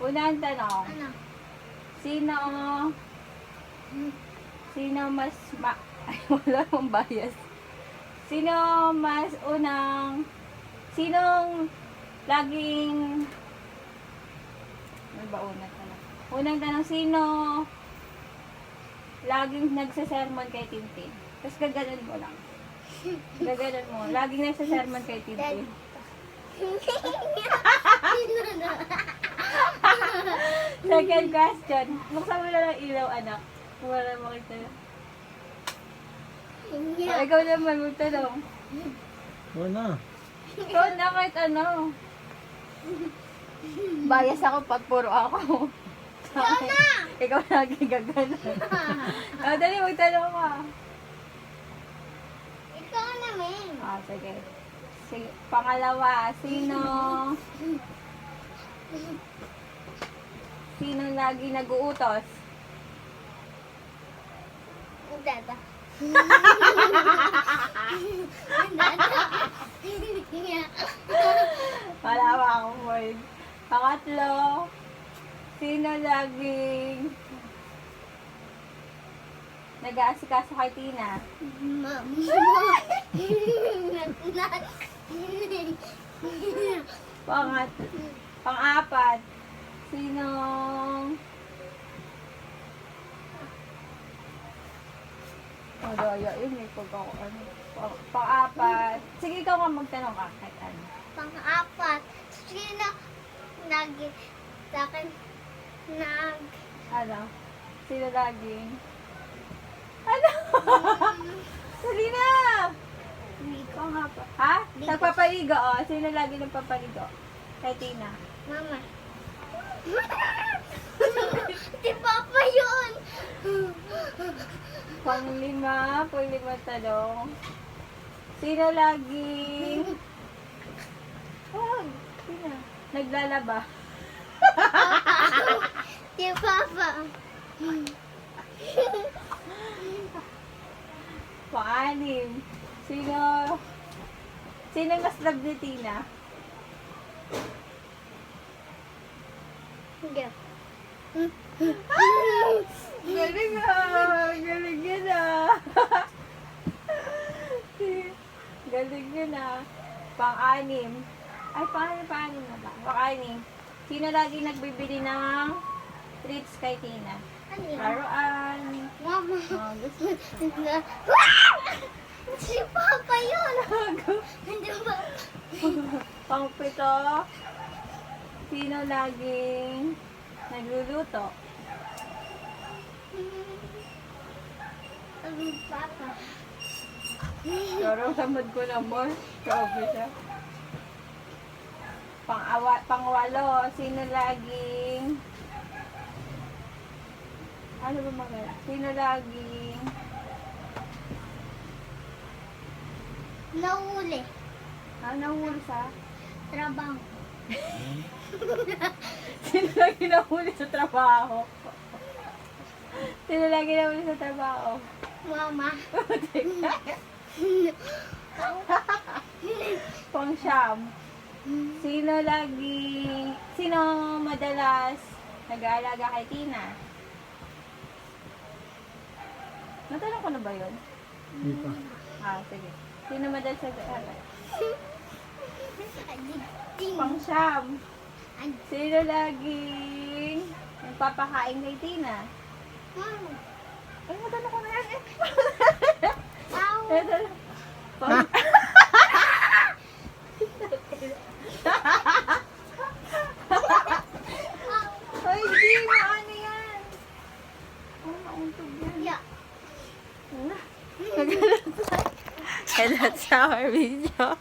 Unang tanong. Ano? Sino Sino mas ma ay wala akong bias. Sino mas unang sinong laging ano ba unang tanong? Unang tanong sino laging nagsasermon kay Tintin? Tapos gaganon mo lang. Gaganon mo. Laging nagsasermon kay Tintin. Sino na? Second question. Buksan mo na lang ilaw, anak. Wala makita. Hindi. Oh, ikaw naman magtanong. Wala. Ikaw na kahit ano. Bias ako pag puro ako. Ikaw na! Ikaw lagi gagana. oh, dali, magtanong ka. Ikaw na, men. Ah, sige. sige. Pangalawa, sino? Sino lagi nag-uutos? Dada. Wala pa akong word. Pangatlo, sino laging nag-aasikaso kay Tina? Pangat, pang-apat, sino Oh, daya, yun may pag ako, ano. Pang, pang-apat. Sige, ikaw nga magtanong ka kahit ano. Pang-apat, sino lagi sa akin nag Ano? Sino laging? Ano? Dali na! Ikaw nga pa. Ha? Nagpapaligo, oh. Sino lagi nagpapaligo? Kay Tina. Mama. Di Papa yun. Panglima, panglima tanong. Sino laging... Oh, Tina. Naglalaba. Di Papa. Pang-anim. Sino... Sino mas love ni Tina? Hindi. Galing na! Galing yun ah! Galing yun ah! Pang-anim. Ay, pang-anim, pang-anim na ba? Pang-anim. Sino lagi nagbibili ng treats kay Tina? Ano? Laruan. Mama. Oh, gusto. Si Papa yun. Hindi ba? Pang-pito. Sino laging nagluluto? Ang Papa. Pero samad ko naman. Grabe siya. Pang-awa, pang-walo. Sino laging... Ano ba magana? Sino laging... Nahuli. Ah, nahuli sa... Trabaho. Sino lagi nahuli sa trabaho? Sino lagi nahuli sa trabaho? Mama. Pang siyam. Sino lagi... Sino madalas nag-aalaga kay Tina? Natanong ko na ba yun? Hindi pa. Ah, sige. Sino madalas nag-aalaga? Pang siyam. Ad- Sino laging nagpapakain kay Tina? Mama. Ay, natanong ko na yan eh. Ow. Natanong. Pang... Ay, di mo ano yan. Ano, nauntog yan. Yeah. And that's our video.